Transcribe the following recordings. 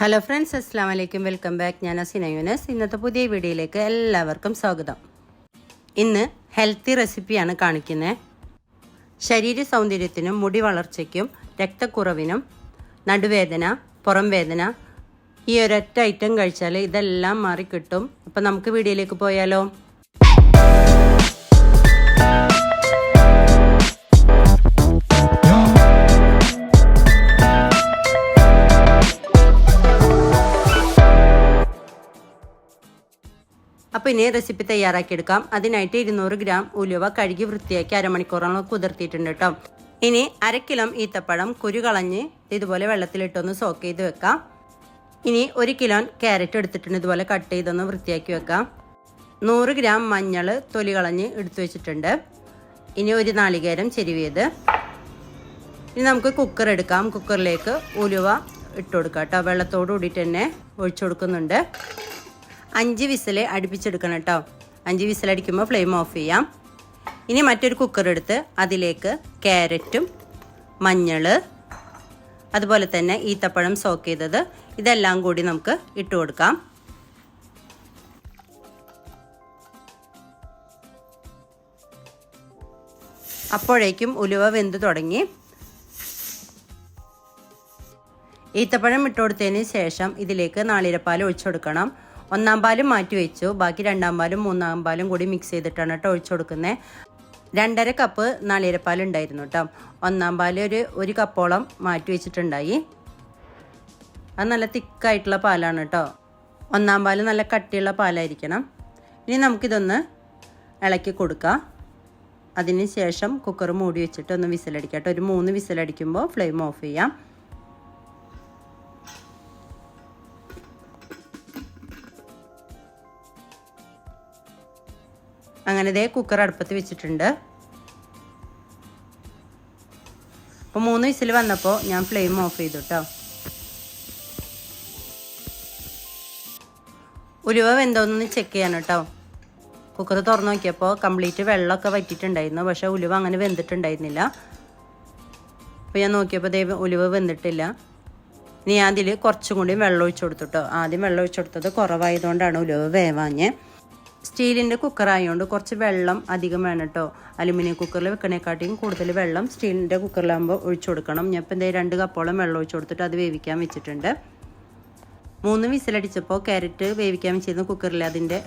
Hello friends അസ്സാം വലൈക്കും welcome back ഞാൻ അസിന യൂനസ്. ഇന്നത്തെ പുതിയ വീഡിയോയിലേക്ക് എല്ലാവർക്കും സ്വാഗതം. ഇന്ന് ഹെൽത്തി റെസിപ്പിയാണ് കാണിക്കുന്നത്. ശരീര സൗന്ദര്യത്തിനും മുടി വളർച്ചയ്ക്കും രക്തക്കുറവിനും നടുവേദന പുറം വേദന ഈ ഒരൊറ്റ ഐറ്റം കഴിച്ചാൽ ഇതെല്ലാം മാറിക്കിട്ടും. അപ്പം നമുക്ക് വീഡിയോയിലേക്ക് പോയാലോ? അപ്പോൾ ഇനി റെസിപ്പി തയ്യാറാക്കിയെടുക്കാം. അതിനായിട്ട് ഇരുന്നൂറ് ഗ്രാം ഉലുവ കഴുകി വൃത്തിയാക്കി അരമണിക്കൂറോളം കുതിർത്തിയിട്ടുണ്ട് കേട്ടോ ഇനി അര ഈത്തപ്പഴം കുരു കളഞ്ഞ് ഇതുപോലെ വെള്ളത്തിലിട്ടൊന്ന് സോക്ക് ചെയ്ത് വെക്കാം. ഇനി ഒരു കിലോ ക്യാരറ്റ് എടുത്തിട്ടുണ്ട്. ഇതുപോലെ കട്ട് ചെയ്തൊന്ന് വൃത്തിയാക്കി വെക്കാം. നൂറ് ഗ്രാം മഞ്ഞൾ തൊലി കളഞ്ഞ് എടുത്തു വെച്ചിട്ടുണ്ട്. ഇനി ഒരു നാളികേരം ചെരുവിയത്. ഇനി നമുക്ക് കുക്കർ എടുക്കാം. കുക്കറിലേക്ക് ഉലുവ ഇട്ട് കൊടുക്കാം കേട്ടോ വെള്ളത്തോട് കൂടിയിട്ട് തന്നെ ഒഴിച്ചു കൊടുക്കുന്നുണ്ട്. അഞ്ച് വിസിൽ അടുപ്പിച്ചെടുക്കണം കേട്ടോ. അഞ്ച് വിസിലടിക്കുമ്പോൾ ഫ്ലെയിം ഓഫ് ചെയ്യാം. ഇനി മറ്റൊരു കുക്കർ എടുത്ത് അതിലേക്ക് ക്യാരറ്റും മഞ്ഞൾ അതുപോലെ തന്നെ ഈത്തപ്പഴം സോക്ക് ചെയ്തത് ഇതെല്ലാം കൂടി നമുക്ക് ഇട്ട് കൊടുക്കാം. അപ്പോഴേക്കും ഉലുവ വെന്ത് തുടങ്ങി. ഈത്തപ്പഴം ഇട്ട് കൊടുത്തതിന് ശേഷം ഇതിലേക്ക് നാളിരപ്പാൽ ഒഴിച്ചു കൊടുക്കണം. ഒന്നാം പാലും മാറ്റി വെച്ചു. ബാക്കി രണ്ടാം പാലും മൂന്നാം പാലും കൂടി മിക്സ് ചെയ്തിട്ടാണ് കേട്ടോ ഒഴിച്ചു കൊടുക്കുന്നത് രണ്ടര കപ്പ് നാളികേരപ്പാൽ ഉണ്ടായിരുന്നു കേട്ടോ ഒന്നാം പാൽ ഒരു ഒരു കപ്പോളം മാറ്റി വെച്ചിട്ടുണ്ടായി. അത് നല്ല തിക്കായിട്ടുള്ള പാലാണ് കേട്ടോ ഒന്നാം പാൽ നല്ല കട്ടിയുള്ള പാലായിരിക്കണം. ഇനി നമുക്കിതൊന്ന് ഇളക്കി കൊടുക്കാം. അതിന് ശേഷം കുക്കർ മൂടി വെച്ചിട്ട് ഒന്ന് വിസിലടിക്കാം കേട്ടോ ഒരു മൂന്ന് വിസിലടിക്കുമ്പോൾ ഫ്ലെയിം ഓഫ് ചെയ്യാം. അങ്ങനെ ഇതേ കുക്കർ അടുപ്പത്ത് വെച്ചിട്ടുണ്ട്. അപ്പോൾ മൂന്ന് വിസിൽ വന്നപ്പോൾ ഞാൻ ഫ്ലെയിം ഓഫ് ചെയ്തു കേട്ടോ ഉലുവ വെന്തോന്നൊന്ന് ചെക്ക് ചെയ്യാൻ കേട്ടോ കുക്കർ തുറന്നു നോക്കിയപ്പോൾ കംപ്ലീറ്റ് വെള്ളമൊക്കെ വറ്റിയിട്ടുണ്ടായിരുന്നു. പക്ഷേ ഉലുവ അങ്ങനെ വെന്തിട്ടുണ്ടായിരുന്നില്ല. അപ്പോൾ ഞാൻ നോക്കിയപ്പോൾ ദൈവം ഉലുവ വെന്തിട്ടില്ല. ഇനി ഞാൻ അതിൽ കുറച്ചും കൂടി വെള്ളം ഒഴിച്ചു കൊടുത്തു കേട്ടോ ആദ്യം വെള്ളം ഒഴിച്ചു കൊടുത്തത് കുറവായതുകൊണ്ടാണ് ഉലുവ വേവാഞ്ഞ്. സ്റ്റീലിന്റെ കുക്കറായതുകൊണ്ട് കുറച്ച് വെള്ളം അധികം വേണം കേട്ടോ അലുമിനിയം കുക്കറിൽ വെക്കണേക്കാട്ടിയും കൂടുതൽ വെള്ളം സ്റ്റീലിന്റെ കുക്കറിലാകുമ്പോൾ ഒഴിച്ചു കൊടുക്കണം. ഞാൻ ഇപ്പം എന്തായാലും രണ്ട് കപ്പോളം വെള്ളം ഒഴിച്ചു കൊടുത്തിട്ട് അത് വേവിക്കാൻ വെച്ചിട്ടുണ്ട്. മൂന്ന് വിസിലടിച്ചപ്പോൾ ക്യാരറ്റ് വേവിക്കാൻ വെച്ചിരുന്ന കുക്കറിൽ അതിന്റെ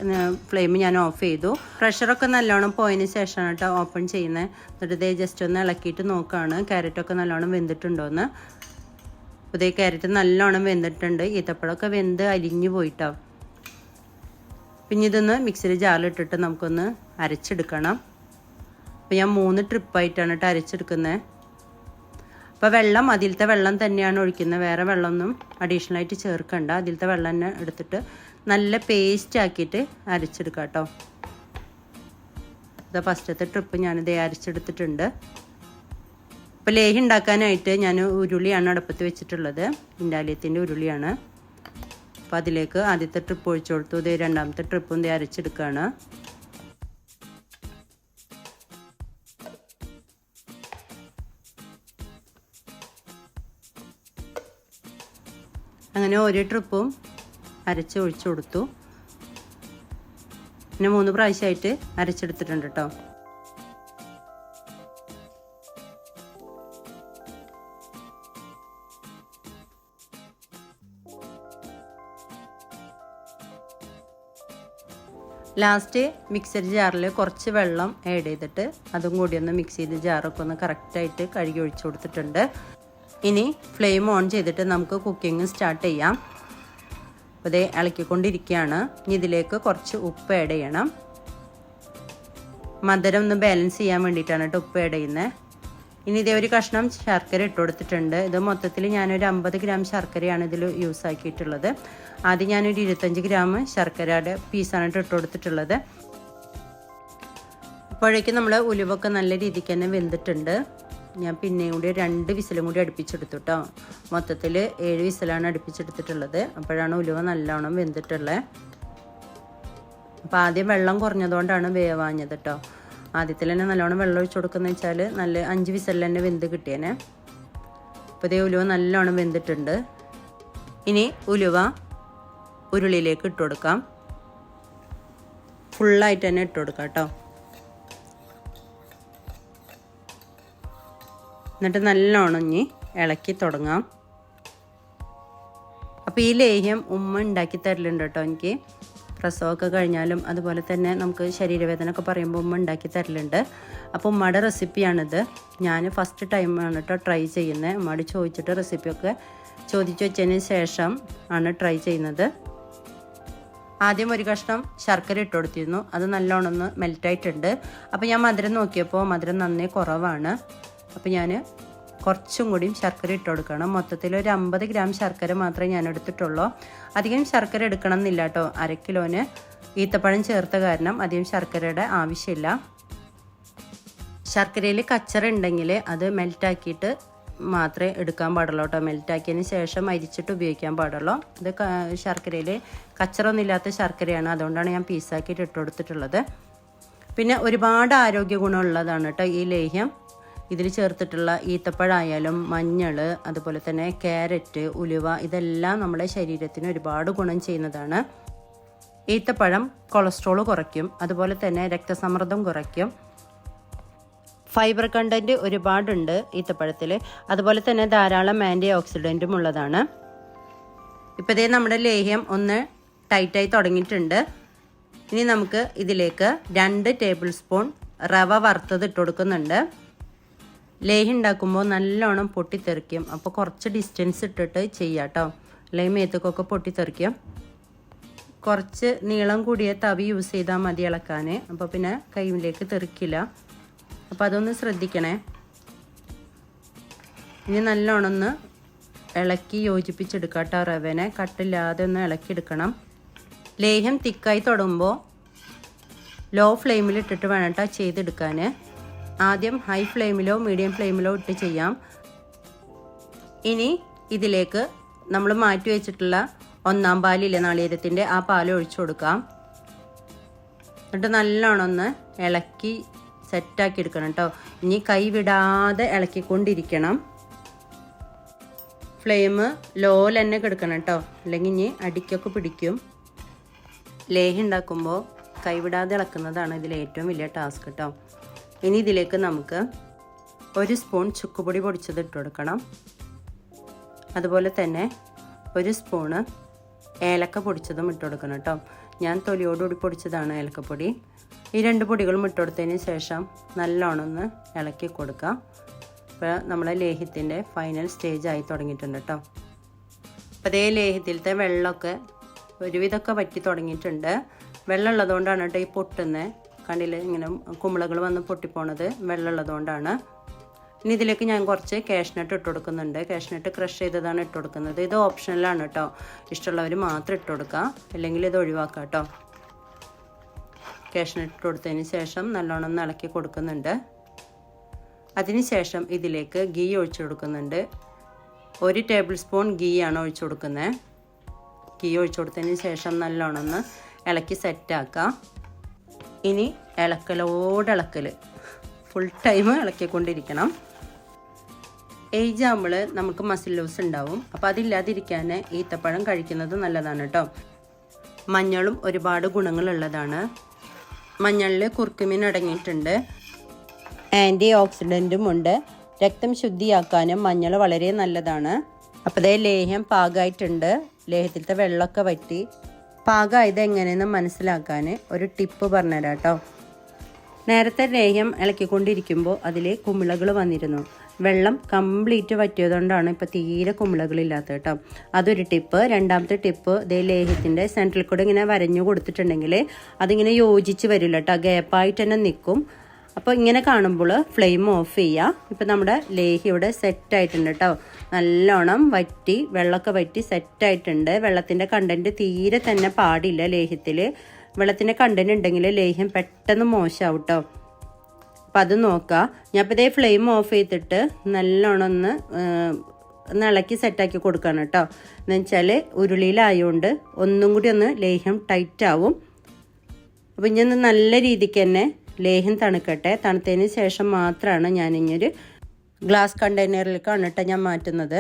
ഫ്ലെയിം ഞാൻ ഓഫ് ചെയ്തു. പ്രഷറൊക്കെ നല്ലോണം പോയതിന് ശേഷമാണ് കേട്ടോ ഓപ്പൺ ചെയ്യുന്നത് എന്നിട്ട് ഇതേ ജസ്റ്റ് ഒന്ന് ഇളക്കിയിട്ട് നോക്കുകയാണ് ക്യാരറ്റൊക്കെ നല്ലോണം വെന്തിട്ടുണ്ടോയെന്ന് ഇതേ ക്യാരറ്റ് നല്ലോണം വെന്തിട്ടുണ്ട്. ഈത്തപ്പഴമൊക്കെ വെന്ത് അലിഞ്ഞു പോയിട്ടോ. പിന്നെ ഇതൊന്ന് മിക്സിയിൽ ജാറിലിട്ടിട്ട് നമുക്കൊന്ന് അരച്ചെടുക്കണം. അപ്പോൾ ഞാൻ മൂന്ന് ട്രിപ്പായിട്ടാണ് കേട്ടോ അരച്ചെടുക്കുന്നത് അപ്പോൾ വെള്ളം അതിലത്തെ വെള്ളം തന്നെയാണ് ഒഴിക്കുന്നത് വേറെ വെള്ളമൊന്നും അഡീഷണൽ ആയിട്ട് ചേർക്കണ്ട. അതിലത്തെ വെള്ളം തന്നെ എടുത്തിട്ട് നല്ല പേസ്റ്റ് ആക്കിയിട്ട് അരച്ചെടുക്കാം കേട്ടോ ഇതാ ഫസ്റ്റത്തെ ട്രിപ്പ് ഞാനിത് അരച്ചെടുത്തിട്ടുണ്ട്. അപ്പോൾ ലേഹി ഉണ്ടാക്കാനായിട്ട് ഞാൻ ഉരുളിയാണ് അടുപ്പത്ത് വെച്ചിട്ടുള്ളത്. ഇൻഡാലിയത്തിന്റെ ഉരുളിയാണ്. അപ്പോൾ അതിലേക്ക് ആദ്യത്തെ ട്രിപ്പ് ഒഴിച്ചു കൊടുത്തു. ഇത് രണ്ടാമത്തെ ട്രിപ്പും ഇത് അരച്ചെടുക്കുകയാണ് അങ്ങനെ ഓരോ ട്രിപ്പും അരച്ച് ഒഴിച്ചു കൊടുത്തു. പിന്നെ മൂന്ന് പ്രാവശ്യമായിട്ട് അരച്ചെടുത്തിട്ടുണ്ട് കേട്ടോ ലാസ്റ്റ് മിക്സർ ജാറിൽ കുറച്ച് വെള്ളം ആഡ് ചെയ്തിട്ട് അതും കൂടി ഒന്ന് മിക്സ് ചെയ്ത് ജാറൊക്കെ ഒന്ന് കറക്റ്റായിട്ട് കഴുകി ഒഴിച്ചു കൊടുത്തിട്ടുണ്ട്. ഇനി ഫ്ലെയിം ഓൺ ചെയ്തിട്ട് നമുക്ക് കുക്കിംഗ് സ്റ്റാർട്ട് ചെയ്യാം. ഇതേ ഇളക്കിക്കൊണ്ടിരിക്കുകയാണ്. ഇനി ഇതിലേക്ക് കുറച്ച് ഉപ്പ് ആഡ് ചെയ്യണം. മധുരം ഒന്ന് ബാലൻസ് ചെയ്യാൻ വേണ്ടിയിട്ടാണ് കേട്ടോ ഉപ്പ് ആഡ് ചെയ്യുന്നത് ഇനി ഇതേ ഒരു കഷ്ണം ശർക്കര ഇട്ട് കൊടുത്തിട്ടുണ്ട്. ഇത് മൊത്തത്തിൽ ഞാനൊരു അമ്പത് ഗ്രാം ശർക്കരയാണ് ഇതിൽ യൂസ് ആക്കിയിട്ടുള്ളത്. ആദ്യം ഞാനൊരു ഇരുപത്തഞ്ച് ഗ്രാം ശർക്കരയുടെ പീസാണ് ഇട്ട് കൊടുത്തിട്ടുള്ളത്. അപ്പോഴേക്കും നമ്മൾ ഉലുവൊക്കെ നല്ല രീതിക്ക് തന്നെ വെന്തിട്ടുണ്ട്. ഞാൻ പിന്നെയും കൂടി രണ്ട് വിസിലും കൂടി അടുപ്പിച്ചെടുത്തു കേട്ടോ മൊത്തത്തിൽ ഏഴ് വിസിലാണ് അടുപ്പിച്ചെടുത്തിട്ടുള്ളത്. അപ്പോഴാണ് ഉലുവ നല്ലോണം വെന്തിട്ടുള്ളത് അപ്പോൾ ആദ്യം വെള്ളം കുറഞ്ഞതുകൊണ്ടാണ് വേവാഞ്ഞത് കേട്ടോ ആദ്യത്തിൽ തന്നെ നല്ലോണം വെള്ളം ഒഴിച്ച് കൊടുക്കുന്ന വെച്ചാൽ നല്ല അഞ്ച് വിസലിൽ തന്നെ വെന്ത് കിട്ടിയേനെ. അപ്പോൾ ഇതേ ഉലുവ നല്ലോണം വെന്തിട്ടുണ്ട്. ഇനി ഉലുവ ഉരുളിയിലേക്ക് ഇട്ട് കൊടുക്കാം. ഫുള്ളായിട്ട് തന്നെ ഇട്ട് കൊടുക്കാം കേട്ടോ. എന്നിട്ട് നല്ലോണം ഇനി ഇളക്കി തുടങ്ങാം. അപ്പോൾ ഈ ലേഹ്യം ഉമ്മ ഉണ്ടാക്കി തരലുണ്ട് കേട്ടോ എനിക്ക്. പ്രസവമൊക്കെ കഴിഞ്ഞാലും അതുപോലെ തന്നെ നമുക്ക് ശരീരവേദന ഒക്കെ പറയുമ്പോൾ ഉമ്മ ഉണ്ടാക്കി തരലുണ്ട്. അപ്പോൾ ഉമ്മയുടെ റെസിപ്പിയാണിത്. ഞാൻ ഫസ്റ്റ് ടൈമാണ് കേട്ടോ ട്രൈ ചെയ്യുന്നത് ഉമ്മയോട് ചോദിച്ചിട്ട് റെസിപ്പിയൊക്കെ ചോദിച്ചു വെച്ചതിന് ശേഷം ആണ് ട്രൈ ചെയ്യുന്നത്. ആദ്യം ഒരു കഷ്ണം ശർക്കര ഇട്ട് കൊടുത്തിരുന്നു. അത് നല്ലോണം ഒന്ന് മെൽറ്റായിട്ടുണ്ട് അപ്പോൾ ഞാൻ മധുരം നോക്കിയപ്പോൾ മധുരം നന്നേ കുറവാണ്. അപ്പോൾ ഞാൻ കുറച്ചും കൂടിയും ശർക്കര ഇട്ട് കൊടുക്കണം. മൊത്തത്തിൽ ഒരു അമ്പത് ഗ്രാം ശർക്കര മാത്രമേ ഞാൻ എടുത്തിട്ടുള്ളൂ. അധികം ശർക്കര എടുക്കണം എന്നില്ല കേട്ടോ. അര ഈത്തപ്പഴം ചേർത്ത കാരണം അധികം ശർക്കരയുടെ ആവശ്യമില്ല. ശർക്കരയിൽ കച്ചറ ഉണ്ടെങ്കിൽ അത് മെൽറ്റാക്കിയിട്ട് മാത്രമേ എടുക്കാൻ പാടുള്ളൂ കേട്ടോ. മെൽറ്റാക്കിയതിന് ശേഷം അരിച്ചിട്ട് ഉപയോഗിക്കാൻ പാടുള്ളൂ. ഇത് ശർക്കരയിൽ കച്ചറൊന്നും ഇല്ലാത്ത ശർക്കരയാണ്. അതുകൊണ്ടാണ് ഞാൻ പീസാക്കിയിട്ട് ഇട്ട് കൊടുത്തിട്ടുള്ളത്. പിന്നെ ഒരുപാട് ആരോഗ്യ ഗുണമുള്ളതാണ് കേട്ടോ ഈ ലേഹ്യം. ഇതിൽ ചേർത്തിട്ടുള്ള ഈത്തപ്പഴമായാലും മഞ്ഞൾ അതുപോലെ തന്നെ ക്യാരറ്റ് ഉലുവ ഇതെല്ലാം നമ്മുടെ ശരീരത്തിന് ഒരുപാട് ഗുണം ചെയ്യുന്നതാണ്. ഈത്തപ്പഴം കൊളസ്ട്രോൾ കുറയ്ക്കും അതുപോലെ തന്നെ രക്തസമ്മർദ്ദം കുറയ്ക്കും. ഫൈബർ കണ്ടന്റ് ഒരുപാടുണ്ട് ഈത്തപ്പഴത്തിൽ അതുപോലെ തന്നെ ധാരാളം ആന്റി ഓക്സിഡന്റും ഉള്ളതാണ് ഇപ്പോൾ നമ്മുടെ ലേഹ്യം ഒന്ന് ടൈറ്റായി തുടങ്ങിയിട്ടുണ്ട്. ഇനി നമുക്ക് ഇതിലേക്ക് രണ്ട് ടേബിൾ സ്പൂൺ റവ വറുത്തത് ഇട്ട് കൊടുക്കുന്നുണ്ട്. ലേഹ്യം ഉണ്ടാക്കുമ്പോൾ നല്ലോണം പൊട്ടിത്തെറിക്കും. അപ്പോൾ കുറച്ച് ഡിസ്റ്റൻസ് ഇട്ടിട്ട് ചെയ്യാം കേട്ടോ അല്ലെങ്കിൽ മേത്തക്കൊക്കെ പൊട്ടിത്തെറിക്കും. കുറച്ച് നീളം കൂടിയ തവി യൂസ് ചെയ്താൽ മതി ഇളക്കാൻ അപ്പോൾ പിന്നെ കൈയിലേക്ക് തെറിക്കില്ല. അപ്പോൾ അതൊന്ന് ശ്രദ്ധിക്കണേ. ഇനി നല്ലോണം ഒന്ന് ഇളക്കി യോജിപ്പിച്ചെടുക്കുക കേട്ടോ റവനെ. കട്ടില്ലാതെ ഒന്ന് ഇളക്കിയെടുക്കണം ലേഹ്യം തിക്കായി തുടങ്ങുമ്പോൾ ലോ ഫ്ലെയിമിലിട്ടിട്ട് വേണം കേട്ടോ ചെയ്തെടുക്കാൻ ആദ്യം ഹൈ ഫ്ലെയിമിലോ മീഡിയം ഫ്ലെയിമിലോ ഇട്ട് ചെയ്യാം. ഇനി ഇതിലേക്ക് നമ്മൾ മാറ്റി വെച്ചിട്ടുള്ള ഒന്നാം പാലില്ല നാളികേരത്തിന്റെ ആ പാൽ ഒഴിച്ചു കൊടുക്കാം. എന്നിട്ട് നല്ലോണം ഒന്ന് ഇളക്കി സെറ്റാക്കി എടുക്കണം കേട്ടോ ഇനി കൈ വിടാതെ ഇളക്കിക്കൊണ്ടിരിക്കണം. ഫ്ലെയിം ലോയിൽ തന്നെ കിടക്കണം കേട്ടോ അല്ലെങ്കിൽ ഇനി അടിക്കൊക്കെ പിടിക്കും. ലേഹി ഉണ്ടാക്കുമ്പോൾ കൈവിടാതെ ഇളക്കുന്നതാണ് ഇതിൽ ഏറ്റവും വലിയ ടാസ്ക് കേട്ടോ ഇനി ഇതിലേക്ക് നമുക്ക് ഒരു സ്പൂൺ ചുക്കുപൊടി പൊടിച്ചത് ഇട്ട് കൊടുക്കണം. അതുപോലെ തന്നെ ഒരു സ്പൂണ് ഏലക്ക പൊടിച്ചതും ഇട്ട് കൊടുക്കണം കേട്ടോ. ഞാൻ തൊലിയോടുകൂടി പൊടിച്ചതാണ് ഏലക്കപ്പൊടി. ഈ രണ്ട് പൊടികളും ഇട്ട് കൊടുത്തതിന് ശേഷം നല്ലോണം ഒന്ന് ഇളക്കി കൊടുക്കുക. ഇപ്പോൾ നമ്മളെ ലേഹ്യത്തിന്റെ ഫൈനൽ സ്റ്റേജ് ആയി തുടങ്ങിയിട്ടുണ്ട് കേട്ടോ. അപ്പോൾ അതേ ലേഹ്യത്തിലത്തെ വെള്ളമൊക്കെ ഒരുവിധമൊക്കെ വറ്റി തുടങ്ങിയിട്ടുണ്ട്. വെള്ളം ഉള്ളതുകൊണ്ടാണ് കേട്ടോ ഈ പൊട്ടുന്നത്. കണ്ടില്ല ഇങ്ങനെ കുമ്പളകൾ വന്ന് പൊട്ടിപ്പോണത് വെള്ളമുള്ളത് കൊണ്ടാണ് ഇനി ഇതിലേക്ക് ഞാൻ കുറച്ച് കാഷ്നട്ട് ഇട്ട് കൊടുക്കുന്നുണ്ട്. കാഷ്നട്ട് ക്രഷ് ചെയ്തതാണ് ഇട്ട് കൊടുക്കുന്നത്. ഇത് ഓപ്ഷണലാണ് കേട്ടോ ഇഷ്ടമുള്ളവർ മാത്രം ഇട്ട് കൊടുക്കുക അല്ലെങ്കിൽ ഇത് ഒഴിവാക്കുക കേട്ടോ കാഷ്നട്ട് ഇട്ട് കൊടുത്തതിന് ശേഷം നല്ലോണം ഇളക്കി കൊടുക്കുന്നുണ്ട്. അതിനുശേഷം ഇതിലേക്ക് ഗീ ഒഴിച്ചു കൊടുക്കുന്നുണ്ട്. ഒരു ടേബിൾ സ്പൂൺ ഗീ ആണ് ഒഴിച്ചു കൊടുക്കുന്നത് ഗീ ഒഴിച്ചു കൊടുത്തതിന് ശേഷം നല്ലോണം ഇളക്കി സെറ്റാക്കാം ഇനി ഇളക്കലോട് ഇളക്കൽ ഫുൾ ടൈം ഇളക്കിക്കൊണ്ടിരിക്കണം. ഏജ് ആകുമ്പോൾ നമുക്ക് മസിൽ ലൂസ് ഉണ്ടാവും. അപ്പോൾ അതില്ലാതിരിക്കാൻ ഈത്തപ്പഴം കഴിക്കുന്നത് നല്ലതാണ് കേട്ടോ. മഞ്ഞളും ഒരുപാട് ഗുണങ്ങളുള്ളതാണ്. മഞ്ഞളിൽ കുർക്കുമിൻ അടങ്ങിയിട്ടുണ്ട്. ആന്റി ഓക്സിഡന്റും ഉണ്ട്. രക്തം ശുദ്ധിയാക്കാനും മഞ്ഞൾ വളരെ നല്ലതാണ്. അപ്പോൾ ലേഹ്യം പാകമായിട്ടുണ്ട്. ലേഹ്യത്തിലത്തെ വെള്ളമൊക്കെ വറ്റി. പാകമായത് എങ്ങനെയെന്ന് മനസ്സിലാക്കാൻ ഒരു ടിപ്പ് പറഞ്ഞുതരാം കേട്ടോ നേരത്തെ ലേഹ്യം ഇളക്കിക്കൊണ്ടിരിക്കുമ്പോൾ അതിൽ കുമിളകൾ വന്നിരുന്നു. വെള്ളം കംപ്ലീറ്റ് വറ്റിയതുകൊണ്ടാണ് ഇപ്പോൾ തീരെ കുമിളകളില്ലാത്തത് കേട്ടോ. അതൊരു ടിപ്പ്. രണ്ടാമത്തെ ടിപ്പ് ഇതേ ലേഹ്യത്തിന്റെ സെൻട്രൽ കൂടെ ഇങ്ങനെ വരഞ്ഞു കൊടുത്തിട്ടുണ്ടെങ്കിൽ അതിങ്ങനെ യോജിച്ച് വരില്ല കേട്ടോ. ഗ്യാപ്പായിട്ട് തന്നെ നിൽക്കും. അപ്പോൾ ഇങ്ങനെ കാണുമ്പോൾ ഫ്ലെയിം ഓഫ് ചെയ്യുക. ഇപ്പം നമ്മുടെ ലേഹ്യം ഇവിടെ സെറ്റ് ആയിട്ടുണ്ട് കേട്ടോ. നല്ലോണം വറ്റി വെള്ളമൊക്കെ വറ്റി സെറ്റായിട്ടുണ്ട്. വെള്ളത്തിന്റെ കണ്ടന്റ് തീരെ തന്നെ പാടില്ല ലേഹ്യത്തിൽ വെള്ളത്തിന്റെ കണ്ടന്റ് ഉണ്ടെങ്കിൽ ലേഹ്യം പെട്ടെന്ന് മോശമാവും കേട്ടോ അപ്പം അത് നോക്കുക ഞാൻ ഇപ്പോൾ ഇതേ ഫ്ലെയിം ഓഫ് ചെയ്തിട്ട് നല്ലോണം ഒന്ന് ഇളക്കി സെറ്റാക്കി കൊടുക്കണം കേട്ടോ എന്ന് വെച്ചാൽ ഉരുളിയിലായതുകൊണ്ട് ഒന്നും കൂടി ഒന്ന് ലേഹ്യം ടൈറ്റ് ആവും അപ്പം ഇനി ഒന്ന് നല്ല രീതിക്ക് തന്നെ ലേഹ്യം തണുക്കട്ടെ. തണുത്തതിന് ശേഷം മാത്രമാണ് ഇനിയൊരു ഗ്ലാസ് കണ്ടെയ്നറിലേക്കാണ് കേട്ടോ ഞാൻ മാറ്റുന്നത്.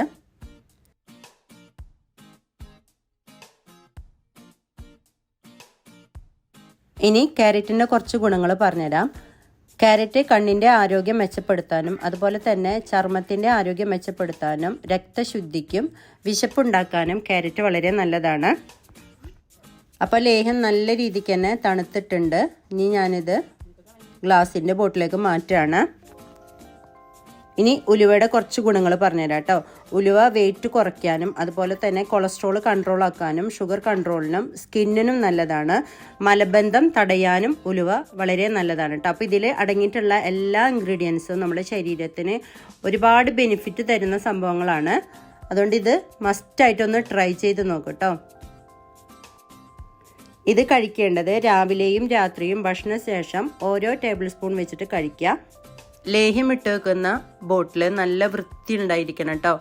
ഇനി ക്യാരറ്റിന്റെ കുറച്ച് ഗുണങ്ങൾ പറഞ്ഞുതരാം. ക്യാരറ്റ് കണ്ണിന്റെ ആരോഗ്യം മെച്ചപ്പെടുത്താനും അതുപോലെ തന്നെ ചർമ്മത്തിന്റെ ആരോഗ്യം മെച്ചപ്പെടുത്താനും രക്തശുദ്ധിക്കും വിശപ്പുണ്ടാക്കാനും ക്യാരറ്റ് വളരെ നല്ലതാണ്. അപ്പോൾ ലേഹം നല്ല രീതിക്ക് തന്നെ തണുത്തിട്ടുണ്ട്. ഇനി ഞാനിത് ഗ്ലാസിന്റെ ബോട്ടിലേക്ക് മാറ്റുകയാണ്. ഇനി ഉലുവയുടെ കുറച്ച് ഗുണങ്ങൾ പറഞ്ഞുതരാം കേട്ടോ. ഉലുവ വെയിറ്റ് കുറയ്ക്കാനും അതുപോലെ തന്നെ കൊളസ്ട്രോൾ കൺട്രോൾ ആക്കാനും ഷുഗർ കൺട്രോളിനും സ്കിന്നിനും നല്ലതാണ്. മലബന്ധം തടയാനും ഉലുവ വളരെ നല്ലതാണ് കേട്ടോ. അപ്പോൾ ഇതിൽ അടങ്ങിയിട്ടുള്ള എല്ലാ ഇൻഗ്രീഡിയൻസും നമ്മുടെ ശരീരത്തിന് ഒരുപാട് ബെനിഫിറ്റ് തരുന്ന സംഭവങ്ങളാണ്. അതുകൊണ്ട് ഇത് മസ്റ്റായിട്ടൊന്ന് ട്രൈ ചെയ്ത് നോക്കൂ കേട്ടോ. ഇത് കഴിക്കേണ്ടത് രാവിലെയും രാത്രിയും ഭക്ഷണശേഷം ഓരോ ടേബിൾ സ്പൂൺ വെച്ചിട്ട് കഴിക്കുക. ലേഹ്യം ഇട്ട് വെക്കുന്ന ബോട്ടിൽ നല്ല വൃത്തി ഉണ്ടായിരിക്കണം കേട്ടോ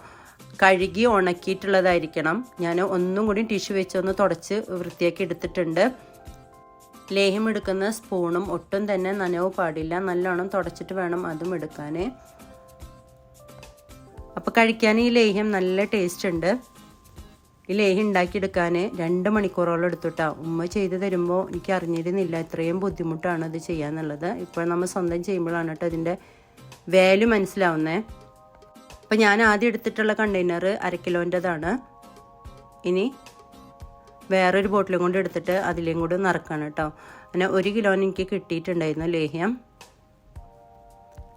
കഴുകി ഉണക്കിയിട്ടുള്ളതായിരിക്കണം. ഞാൻ ഒന്നും കൂടി ടിഷ്യൂ വെച്ച് ഒന്ന് തുടച്ച് വൃത്തിയാക്കി എടുത്തിട്ടുണ്ട്. ലേഹ്യം എടുക്കുന്ന സ്പൂണും ഒട്ടും തന്നെ നനവ് പാടില്ല. നല്ലോണം തുടച്ചിട്ട് വേണം അതും എടുക്കാൻ അപ്പോൾ കഴിക്കാൻ ഈ ലേഹ്യം നല്ല ടേസ്റ്റ് ഉണ്ട്. ഈ ലേഹി ഉണ്ടാക്കിയെടുക്കാൻ രണ്ട് മണിക്കൂറോളം എടുത്തുട്ടാ. ഉമ്മ ചെയ്ത് തരുമ്പോൾ എനിക്ക് അറിഞ്ഞിരുന്നില്ല ഇത്രയും ബുദ്ധിമുട്ടാണ് ഇത് ചെയ്യാന്നുള്ളത്. ഇപ്പോൾ നമ്മൾ സ്വന്തം ചെയ്യുമ്പോഴാണ് കേട്ടോ ഇതിന്റെ വാല്യൂ മനസ്സിലാവുന്നത് അപ്പോൾ ഞാൻ ആദ്യം എടുത്തിട്ടുള്ള കണ്ടെയ്നർ അര കിലോന്റെതാണ്. ഇനി വേറൊരു ബോട്ടിലും കൊണ്ട് എടുത്തിട്ട് അതിലേയും കൂടി നിറക്കണം കേട്ടോ. അങ്ങനെ ഒരു കിലോന് എനിക്ക് കിട്ടിയിട്ടുണ്ടായിരുന്നു ലേഹ്യം.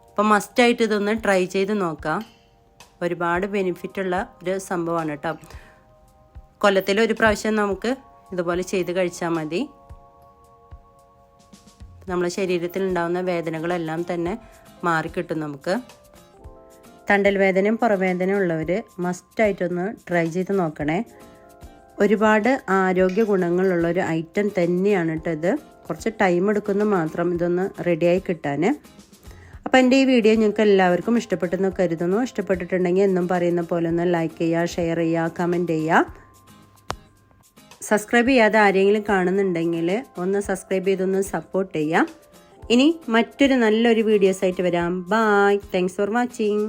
അപ്പം മസ്റ്റായിട്ട് ഇതൊന്ന് ട്രൈ ചെയ്ത് നോക്കാം. ഒരുപാട് ബെനിഫിറ്റുള്ള ഒരു സംഭവമാണ് കേട്ടോ. കൊല്ലത്തിൽ ഒരു പ്രാവശ്യം നമുക്ക് ഇതുപോലെ ചെയ്ത് കഴിച്ചാൽ മതി. നമ്മുടെ ശരീരത്തിൽ ഉണ്ടാകുന്ന വേദനകളെല്ലാം തന്നെ മാറിക്കിട്ടും നമുക്ക്. തണ്ടൽ വേദനയും പുറവേദനയും ഉള്ളവർ മസ്റ്റായിട്ടൊന്ന് ട്രൈ ചെയ്ത് നോക്കണേ. ഒരുപാട് ആരോഗ്യ ഗുണങ്ങളുള്ള ഒരു ഐറ്റം തന്നെയാണ് കേട്ടോ ഇത്. കുറച്ച് ടൈം എടുക്കുന്നു മാത്രം ഇതൊന്ന് റെഡിയായി കിട്ടാൻ അപ്പോൾ എന്റെ ഈ വീഡിയോ നിങ്ങൾക്ക് എല്ലാവർക്കും ഇഷ്ടപ്പെട്ടെന്ന് കരുതുന്നു. ഇഷ്ടപ്പെട്ടിട്ടുണ്ടെങ്കിൽ എന്നും പറയുന്ന പോലെ ഒന്ന് ലൈക്ക് ചെയ്യുക ഷെയർ ചെയ്യുക കമന്റ് ചെയ്യുക. സബ്സ്ക്രൈബ് ചെയ്യാതെ ആരെങ്കിലും കാണുന്നുണ്ടെങ്കിൽ ഒന്ന് സബ്സ്ക്രൈബ് ചെയ്തൊന്ന് സപ്പോർട്ട് ചെയ്യാം. ഇനി മറ്റൊരു നല്ലൊരു വീഡിയോസ് ആയിട്ട് വരാം. Bye thanks for watching